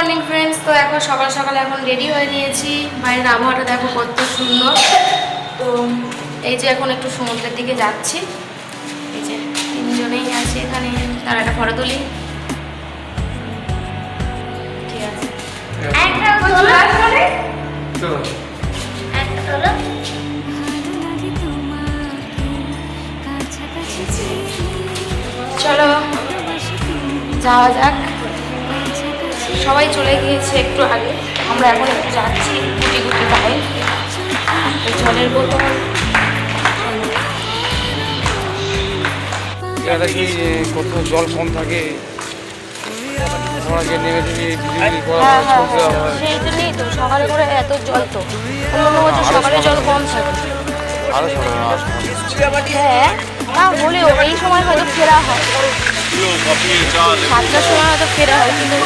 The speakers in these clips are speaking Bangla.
মর্নিং ফ্রেন্ডস তো এখন সকাল সকাল এখন রেডি হয়ে নিয়েছি। বাইরের আবহাওয়াটা দেখো কত সুন্দর। তো এই যে এখন একটু সমুদ্রের দিকে যাচ্ছি। এই যে তিনজনেই আছি এখানে। তার একটা ফটো তুলি। ঠিক আছে? তোলো। চলো যাওয়া যাক। সবাই চলে গিয়েছে একটু আগে। আমরা এখন একটু যাচ্ছি গুটি গুটি পায়ে জলের বোতল। কি কত জল কম থাকে হ্যাঁ হ্যাঁ সেই জন্যই তো সকালে করে এত জল তো। অন্য বছর সকালে জল কম থাকে। হ্যাঁ না হলেও এই সময় হয়তো ফেরা হয়। সাতটার সময় হয়তো ফেরা হয়, কিন্তু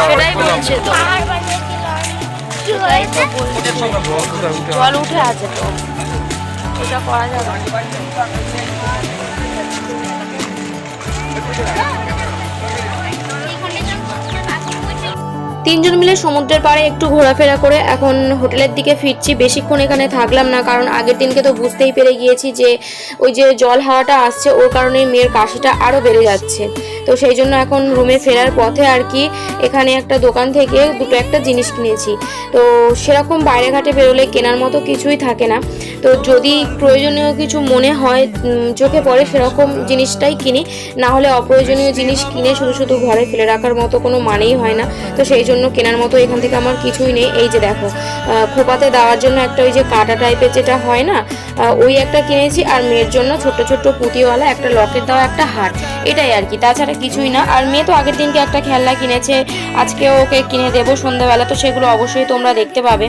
সেটাই বলছে তো। জল উঠে আছে তো। ওটা করা যাবে তিনজন মিলে সমুদ্রের পাড়ে একটু ঘোরাফেরা করে এখন হোটেলের দিকে ফিরছি। বেশিক্ষণ এখানে থাকলাম না, কারণ আগের দিনকে তো বুঝতেই পেরে গিয়েছি যে ওই যে জল হাওয়াটা আসছে, ওর কারণে মেয়ের কাশিটা আরও বেড়ে যাচ্ছে। তো সেই জন্য এখন রুমে ফেরার পথে আর কি এখানে একটা দোকান থেকে দুটো একটা জিনিস কিনেছি। তো সেরকম বাইরে ঘাটে বেরোলে কেনার মতো কিছুই থাকে না। তো যদি প্রয়োজনীয় কিছু মনে হয় চোখে পড়ে সেরকম জিনিসটাই কিনি। না হলে অপ্রয়োজনীয় জিনিস কিনে শুধু শুধু ঘরে ফেলে রাখার মতো কোনো মানেই হয় না। তো সেই জন্য কেনার মতো এখান থেকে আমার কিছুই নেই। এই যে দেখো খোপাতে দেওয়ার জন্য একটা ওই যে কাটা টাইপের যেটা হয় না ওই একটা কিনেছি। আর মেয়ের জন্য ছোট্ট ছোট্ট পুঁতিওয়ালা, একটা লকেট দেওয়া, একটা হার। এটাই আর কি। তাছাড়া কিছুই না। আর মেয়ে তো আগের দিনকে একটা খেলনা কিনেছে আজকে ওকে কিনে দেবো সন্ধ্যাবেলা, তো সেগুলো অবশ্যই তোমরা দেখতে পাবে।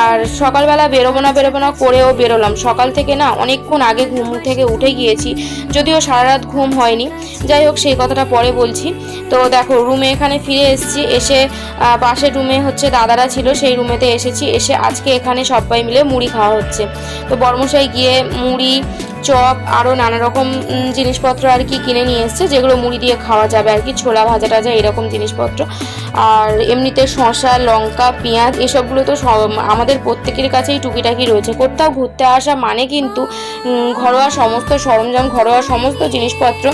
আর সকালবেলা বেরোবো না বেরোবো না করেও বেরোলাম। সকাল থেকে না অনেকক্ষণ আগে ঘুম থেকে উঠে গিয়েছি, যদিও সারা রাত ঘুম হয়নি। যাই হোক, সেই কথাটা পরে বলছি। তো দেখো, রুমে এখানে ফিরে এসেছি, এসে পাশের রুমে হচ্ছে দাদারা ছিল, সেই রুমেতে এসেছি। এসে আজকে এখানে সবাই মিলে মুড়ি খাওয়া হচ্ছে। তো বর্মশাই গিয়ে মুড়ি চপ আরও নানা রকম জিনিসপত্র আর কি কিনে নিয়ে এসছে, যেগুলো মুড়ি দিয়ে খাওয়া যাবে আর কি, ছোলা ভাজা টাজা এরকম জিনিসপত্র। আর এমনিতে শসা, লঙ্কা, পেঁয়াজ, এসবগুলো তো আমাদের প্রত্যেকের কাছেই টুকিটাকি রয়েছে। কোথাও ঘুরতে আসা মানে কিন্তু ঘরোয়া সমস্ত সরঞ্জাম, ঘরোয়া সমস্ত জিনিসপত্র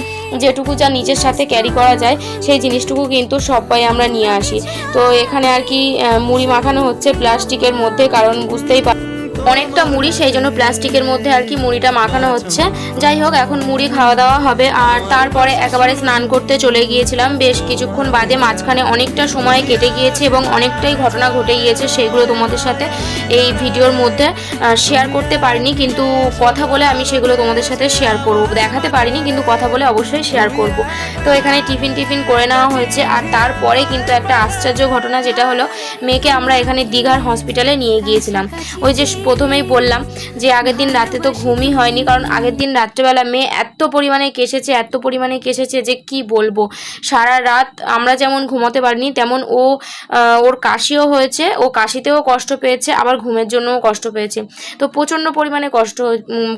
যেটুকু যা নিজের সাথে ক্যারি করা যায়, সেই জিনিসটুকু কিন্তু সবাই আমরা নিয়ে আসি। তো এখানে আর কি মুড়ি মাখানো হচ্ছে প্লাস্টিকের মধ্যে, কারণ বুঝতেই পার অনেকটা মুড়ি, সেই জন্য প্লাস্টিকের মধ্যে আর কি মুড়িটা মাখানো হচ্ছে। যাই হোক, এখন মুড়ি খাওয়া দাওয়া হবে। আর তারপরে একেবারে স্নান করতে চলে গিয়েছিলাম। বেশ কিছুক্ষণ বাদে মাঝখানে অনেকটা সময় কেটে গিয়েছে এবং অনেকটাই ঘটনা ঘটে গিয়েছে সেইগুলো তোমাদের সাথে এই ভিডিওর মধ্যে শেয়ার করতে পারিনি। কিন্তু কথা বলে আমি সেগুলো তোমাদের সাথে শেয়ার করব। দেখাতে পারিনি, কিন্তু কথা বলে অবশ্যই শেয়ার করব। তো এখানে টিফিন টিফিন করে নেওয়া হয়েছে। আর তারপরে কিন্তু একটা আশ্চর্য ঘটনা, যেটা হলো, মেয়েকে আমরা এখানে দীঘার হসপিটালে নিয়ে গিয়েছিলাম। ওই যে প্রথমেই বললাম যে আগের দিন রাতে তো ঘুমই হয়নি, কারণ আগের দিন রাত্রেবেলা মেয়ে এত পরিমাণে কেসেছে, এত পরিমাণে কেসেছে যে কি বলব। সারা রাত আমরা যেমন ঘুমোতে পারিনি, তেমন ও ওর কাশিও হয়েছে, ও কাশিতেও কষ্ট পেয়েছে, আবার ঘুমের জন্যও কষ্ট পেয়েছে। তো প্রচণ্ড পরিমাণে কষ্ট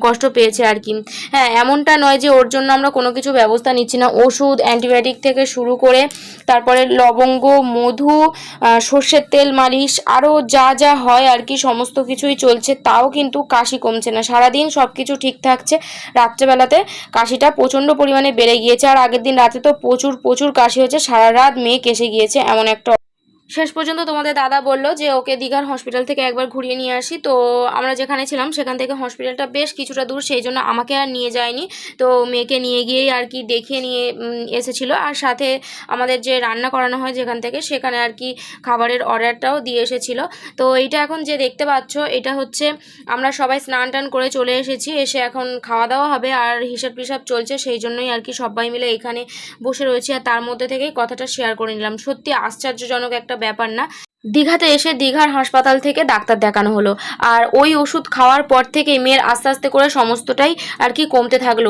কষ্ট পেয়েছে আর কি। হ্যাঁ এমনটা নয় যে ওর জন্য আমরা কোনো কিছু ব্যবস্থা নিচ্ছি না। ওষুধ, অ্যান্টিবায়োটিক থেকে শুরু করে তারপরে লবঙ্গ, মধু সর্ষের তেল, মালিশ, আরও যা যা হয় আর কি, সমস্ত কিছুই চলছে। তাও কিন্তু কাশি কমছে না। সারাদিন সব কিছু ঠিক থাকছে। রাত্রেবেলাতে কাশিটা প্রচণ্ড পরিমাণে বেড়ে গিয়েছে। আর আগের দিন রাতে তো প্রচুর প্রচুর কাশি হয়েছে। সারা রাত মেয়ে কেসে গিয়েছে, এমন একটা শেষ পর্যন্ত তোমাদের দাদা বলল যে, ওকে দীঘার হসপিটাল থেকে একবার ঘুরিয়ে নিয়ে আসি। তো আমরা যেখানে ছিলাম, সেখান থেকে হসপিটালটা বেশ কিছুটা দূর, সেই জন্য আমাকে আর নিয়ে যায়নি। তো মেয়েকে নিয়ে গিয়েই আর কি দেখিয়ে নিয়ে এসেছিল। আর সাথে আমাদের যে রান্না করানো হয় যেখান থেকে, সেখানে আর কি খাবারের অর্ডারটাও দিয়ে এসেছিল। তো এইটা এখন যে দেখতে পাচ্ছ, এটা হচ্ছে আমরা সবাই স্নান টান করে চলে এসেছি। এসে এখন খাওয়া দাওয়া হবে আর হিসাব টিসাব চলছে, সেই জন্যই আর কি সবাই মিলে এখানে বসে রয়েছি। আর তার মধ্যে থেকেই কথাটা শেয়ার করে নিলাম। সত্যি আশ্চর্যজনক একটা ব্যাপার না। দীঘাতে এসে দীঘার হাসপাতাল থেকে ডাক্তার দেখানো হলো। আর ওই ওষুধ খাওয়ার পর থেকেই মেয়ের আস্তে আস্তে করে সমস্তটাই আর কি কমতে থাকল।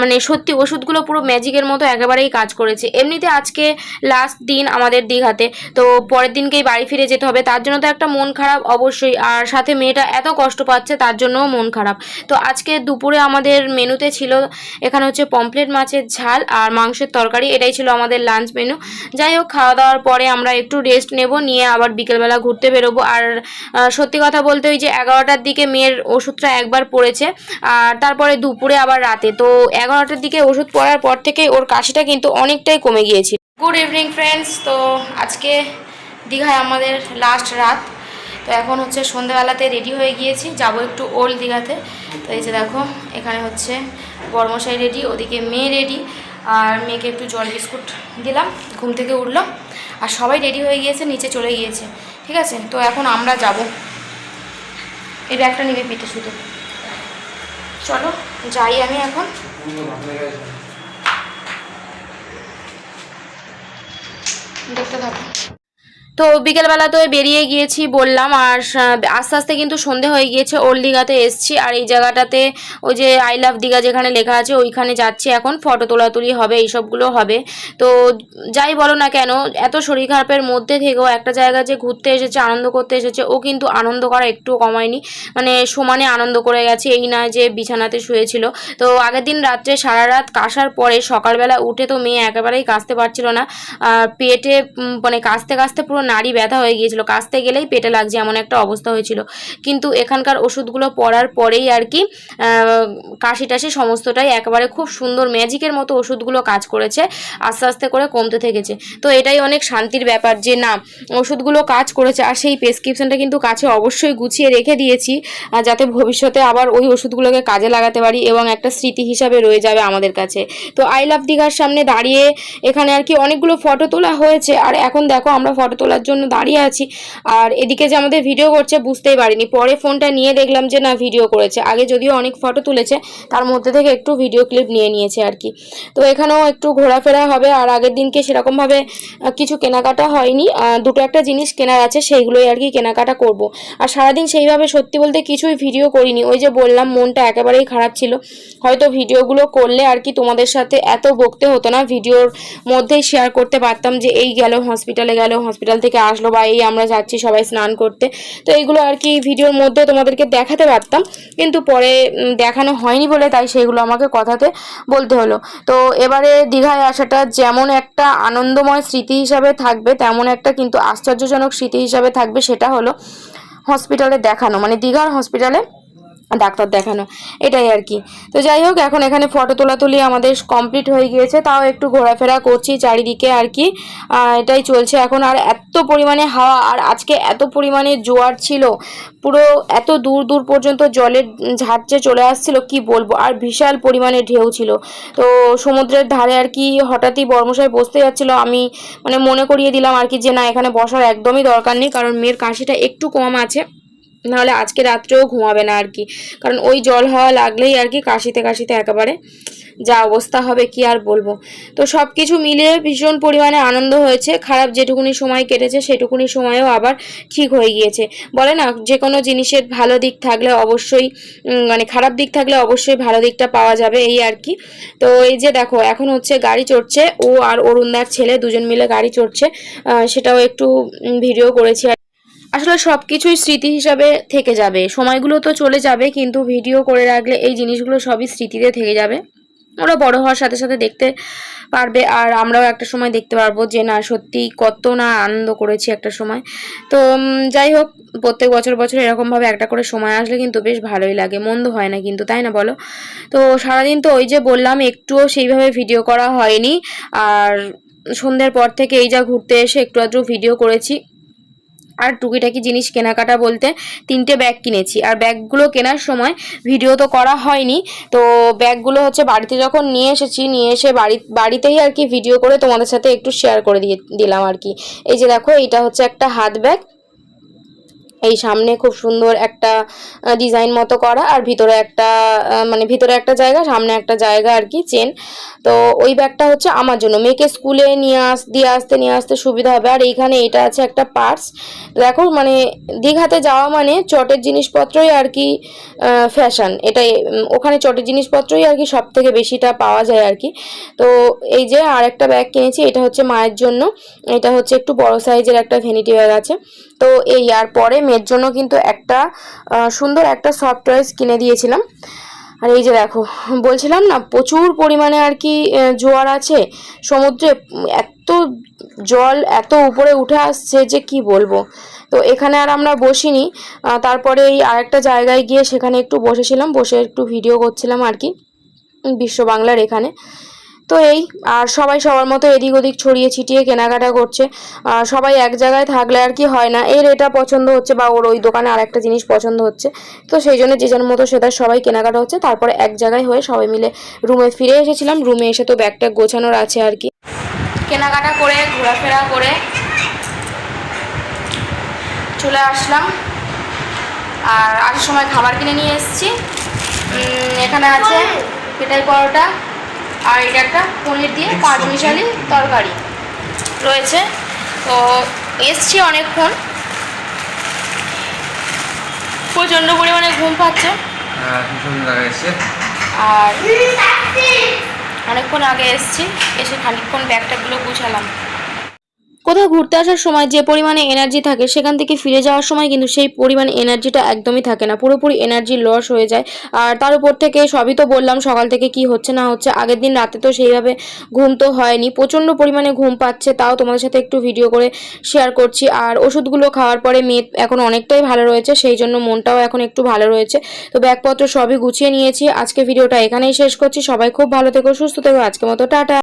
মানে সত্যি ওষুধগুলো পুরো ম্যাজিকের মতো একেবারেই কাজ করেছে। এমনিতে আজকে লাস্ট দিন আমাদের দীঘাতে। তো পরের দিনকেই বাড়ি ফিরে যেতে হবে। তার জন্য তো একটা মন খারাপ অবশ্যই। আর সাথে মেয়েটা এত কষ্ট পাচ্ছে, তার জন্যও মন খারাপ। তো আজকে দুপুরে আমাদের মেনুতে ছিল এখানে হচ্ছে পমপ্লেট মাছের ঝাল আর মাংসের তরকারি। এটাই ছিল আমাদের লাঞ্চ মেনু যাই হোক, খাওয়া দাওয়ার পরে আমরা একটু রেস্ট নেব। নিয়ে আবার বিকেলবেলা ঘুরতে বেরোবো। আর সত্যি কথা বলতে ওই যে এগারোটার দিকে মেয়ের ওষুধটা একবার পড়েছে, আর তারপরে দুপুরে আবার রাতে। তো এগারোটার দিকে ওষুধ পড়ার পর থেকে ওর কাশিটা কিন্তু অনেকটাই কমে গিয়েছিল। গুড ইভিনিং ফ্রেন্ডস তো আজকে দীঘায় আমাদের লাস্ট রাত। তো এখন হচ্ছে সন্ধ্যেবেলাতে রেডি হয়ে গিয়েছি। যাব একটু ওল্ড দীঘাতে। তো এই যে দেখো, এখানে হচ্ছে বর্মশাই রেডি ওদিকে মেয়ে রেডি আর মেয়েকে একটু জল বিস্কুট দিলাম। ঘুম থেকে উঠল আর সবাই রেডি হয়ে গিয়েছে, নিচে চলে গিয়েছে। ঠিক আছে? তো এখন আমরা যাব। এই ব্যাগটা নিবে পিঠে শুধু। চলো, যাই আমি এখন। দেখতে থাকো। তো বিকেলবেলা তো বেরিয়ে গিয়েছি বললাম, আর আস্তে আস্তে কিন্তু সন্ধে হয়ে গিয়েছে, ওল্ড দীঘাতে এসছি, আর এই জায়গাটাতে ওই যে আই লাভ দীঘা যেখানে লেখা আছে, ওইখানে যাচ্ছি এখন, ফটো তোলাতুলি হবে, এইসবগুলো হবে। তো যাই বলো না কেন, এত শরীর খারাপের মধ্যে থেকেও একটা জায়গা যে ঘুরতে এসেছে, আনন্দ করতে এসেছে, ও কিন্তু আনন্দ করা একটুও কমায়নি। মানে সমানে আনন্দ করে গেছে, এই না যে বিছানাতে শুয়েছিল। তো আগের দিন রাত্রে সারা রাত কাশার পরে সকালবেলা উঠে তো মেয়ে একেবারেই কাশতে পারছিল না। পেটে মানে কাশতে কাশতে পুরো নাড়ি ব্যথা হয়ে গিয়েছিল। কাশতে গেলেই পেটে লাগছে এমন একটা অবস্থা হয়েছিল। কিন্তু এখানকার ওষুধগুলো পড়ার পরেই আর কি কাশি টাশি সমস্তটাই একেবারে খুব সুন্দর ম্যাজিকের মতো ওষুধগুলো কাজ করেছে, আস্তে আস্তে করে কমতে থেকেছে। তো এটাই অনেক শান্তির ব্যাপার যে না, ওষুধগুলো কাজ করেছে আর সেই প্রেসক্রিপশনটা কিন্তু কাছে অবশ্যই গুছিয়ে রেখে দিয়েছি যাতে ভবিষ্যতে আবার ওই ওষুধগুলোকে কাজে লাগাতে পারি এবং একটা স্মৃতি হিসাবে রয়ে যাবে আমাদের কাছে। তো আই লাভ দীঘার সামনে দাঁড়িয়ে এখানে আর কি অনেকগুলো ফটো তোলা হয়েছে। আর এখন দেখো, আমরা ফটো তোলার জন্য দাঁড়িয়ে আছি। আর এদিকে যে আমাদের ভিডিও করছে বুঝতেই পারিনি। পরে ফোনটা নিয়ে দেখলাম যে না ভিডিও করেছে। আগে যদিও অনেক ফটো তুলেছে, তার মধ্যে থেকে একটু ভিডিও ক্লিপ নিয়ে নিয়েছে আর কি। তো এখানেও একটু ঘোরাফেরা হবে। আর আগের দিনকে সেরকমভাবে কিছু কেনাকাটা হয়নি। দুটো একটা জিনিস কেনার আছে, সেইগুলোই আর কি কেনাকাটা করব। আর সারাদিন সেইভাবে সত্যি বলতে কিছুই ভিডিও করিনি। ওই যে বললাম, মনটা একেবারেই খারাপ ছিল। হয়তো ভিডিওগুলো করলে আর কি তোমাদের সাথে এত বকতে হতো না। ভিডিওর মধ্যেই শেয়ার করতে পারতাম যে, এই গেল হসপিটালে গেল হসপিটাল থেকে আসলো বা এই আমরা যাচ্ছি সবাই স্নান করতে। তো এইগুলো আর কি ভিডিওর মধ্যে তোমাদেরকে দেখাতে পারতাম। কিন্তু পরে দেখানো হয়নি বলে তাই সেগুলো আমাকে কথাতে বলতে হলো। তো এবারে দীঘায় আসাটা যেমন একটা আনন্দময় স্মৃতি হিসাবে থাকবে, তেমন একটা কিন্তু আশ্চর্যজনক স্মৃতি হিসাবে থাকবে, সেটা হলো হসপিটালে দেখানো। মানে দীঘার হসপিটালে ডাক্তার দেখানো, এটাই আর কি। তো যাই হোক, এখন এখানে ফটো তোলাতুলি আমাদের কমপ্লিট হয়ে গিয়েছে, তাও একটু ঘোরাফেরা করছি চারিদিকে আর কি। এটাই চলছে এখন, আর এত পরিমাণে হাওয়া, আর আজকে এত পরিমাণে জোয়ার ছিল, পুরো এত দূর দূর পর্যন্ত জলের ঝাঁচে চলে আসছিল, কি বলব? আর বিশাল পরিমাণে ঢেউ ছিল। তো সমুদ্রের ধারে আর কি হঠাৎই বর্মশাই বসতে যাচ্ছিল, আমি মানে মনে করিয়ে দিলাম আর কি যে না, এখানে বসার একদমই দরকার নেই, কারণ মেয়ের কাশিটা একটু কম আছে। নাহলে আজকে রাত্রেও ঘুমাবে না আর কি। কারণ ওই জল হাওয়া লাগলেই আর কি কাশিতে কাশিতে একেবারে যা অবস্থা হবে কি আর বলব। তো সব কিছু মিলিয়ে ভীষণ পরিমাণে আনন্দ হয়েছে। খারাপ যেটুকুনি সময় কেটেছে, সেটুকুনি সময়ও আবার ঠিক হয়ে গিয়েছে। বলে না যে কোনো জিনিসের ভালো দিক থাকলে অবশ্যই মানে খারাপ দিক থাকলে অবশ্যই ভালো দিকটা পাওয়া যাবে এই আর কি। তো এই যে দেখো, এখন হচ্ছে গাড়ি চড়ছে। ও আর অরুণদার ছেলে দুজন মিলে গাড়ি চড়ছে। সেটাও একটু ভিডিও করেছি আর আসলে সব কিছুই স্মৃতি হিসাবে থেকে যাবে। সময়গুলো তো চলে যাবে, কিন্তু ভিডিও করে রাখলে এই জিনিসগুলো সবই স্মৃতিতে থেকে যাবে। ওরা বড় হওয়ার সাথে সাথে দেখতে পারবে, আর আমরাও একটা সময় দেখতে পারব যে, না, সত্যি কত না আনন্দ করেছি একটা সময়। তো যাই হোক, প্রত্যেক বছর বছর এরকমভাবে একটা করে সময় আসলে কিন্তু বেশ ভালোই লাগে, মন্দ হয় না কিন্তু, তাই না বলো? তো, সারাদিন তো ওই যে বললাম, একটুও সেইভাবে ভিডিও করা হয়নি, আর সন্ধ্যের পর থেকে এই যা ঘুরতে এসে একটু আধটু ভিডিও করেছি। আর টুকিটাকি জিনিস কেনাকাটা বলতে তিনটে ব্যাগ কিনেছি। আর ব্যাগগুলো কেনার সময় ভিডিও তো করা হয়নি, তো ব্যাগগুলো হচ্ছে বাড়িতে যখন নিয়ে এসেছি, নিয়ে এসে বাড়ি, বাড়িতেই আর কি ভিডিও করে তোমাদের সাথে একটু শেয়ার করে দিয়ে দিলাম আর কি। এই যে দেখো, এইটা হচ্ছে একটা হাত ব্যাগ এই সামনে খুব সুন্দর একটা ডিজাইন মতো করা আর ভিতরে একটা মানে ভিতরে একটা জায়গা, সামনে একটা জায়গা আর কি চেন তো ওই ব্যাগটা হচ্ছে আমার জন্য। মেয়েকে স্কুলে নিয়ে আস, দিয়ে আসতে, নিয়ে আসতে সুবিধা হবে। আর এইখানে এটা আছে একটা পার্স দেখো মানে দীঘাতে যাওয়া মানে চটের জিনিসপত্রই আর কি ফ্যাশন এটাই ওখানে চটের জিনিসপত্রই আর কি সব থেকে বেশিটা পাওয়া যায় আর কি। তো এই যে আর একটা ব্যাগ কিনেছি, এটা হচ্ছে মায়ের জন্য। এটা হচ্ছে একটু বড় সাইজের একটা ভ্যানিটি ব্যাগ আছে। তো এই, আর পরে মেয়ের জন্য কিন্তু একটা সুন্দর একটা সফট টয়েস কিনে দিয়েছিলাম। আর এই যে দেখো, বলছিলাম না, প্রচুর পরিমাণে আর কি জোয়ার আছে। সমুদ্রে এত জল, এত উপরে উঠে আসছে যে কি বলব। তো এখানে আর আমরা বসিনি। তারপরে এই আরেকটা জায়গায় গিয়ে সেখানে একটু বসেছিলাম, বসে একটু ভিডিও করছিলাম আর কি বিশ্ব বাংলার এখানে। তো এই আর সবাই সবার মতো এদিক ওদিক ছড়িয়ে ছিটিয়ে কেনাকাটা করছে। আর সবাই এক জায়গায় থাকলে আর কি হয় না। এর এটা পছন্দ হচ্ছে বা ওর ওই দোকানে আর একটা জিনিস পছন্দ হচ্ছে। তো সেই জন্য যে যার মতো সেটা সবাই কেনাকাটা হচ্ছে। তারপরে এক জায়গায় হয়ে সবাই মিলে রুমে ফিরে এসেছিলাম। রুমে এসে তো ব্যাগ ট্যাগ গোছানোর আছে আর কি। কেনাকাটা করে ঘোরাফেরা করে চলে আসলাম। আর আসার সময় খাবার কিনে নিয়ে এসেছি। এখানে আছে পেটাই পরোটা। আর এটা একটা পনির দিয়ে পাঁচমিশালি তরকারি রয়েছে। তো এসছি অনেকক্ষণ। প্রচণ্ড পরিমাণে ঘুম পাচ্ছে। হ্যাঁ আর অনেকক্ষণ আগে এসছি এসে খানিকক্ষণ ব্যাগটাগুলো গুছালাম। কোথাও ঘুরতে আসার সময় যে পরিমাণে এনার্জি থাকে, সেখান থেকে ফিরে যাওয়ার সময় কিন্তু সেই পরিমাণ এনার্জিটা একদমই থাকে না। পুরোপুরি এনার্জি লস হয়ে যায়। আর তার উপর থেকে সবই তো বললাম, সকাল থেকে কি হচ্ছে না হচ্ছে, আগের দিন রাতে তো সেইভাবে ঘুম তো হয়নি। প্রচণ্ড পরিমাণে ঘুম পাচ্ছে, তাও তোমাদের সাথে একটু ভিডিও করে শেয়ার করছি। আর ওষুধগুলো খাওয়ার পরে মেয়ে এখন অনেকটাই ভালো রয়েছে, সেই জন্য মনটাও এখন একটু ভালো রয়েছে। তো ব্যাগপত্র সবই গুছিয়ে নিয়েছি। আজকে ভিডিওটা এখানেই শেষ করছি। সবাই খুব ভালো থেকো, সুস্থ থেকো। আজকে মতো টাটা।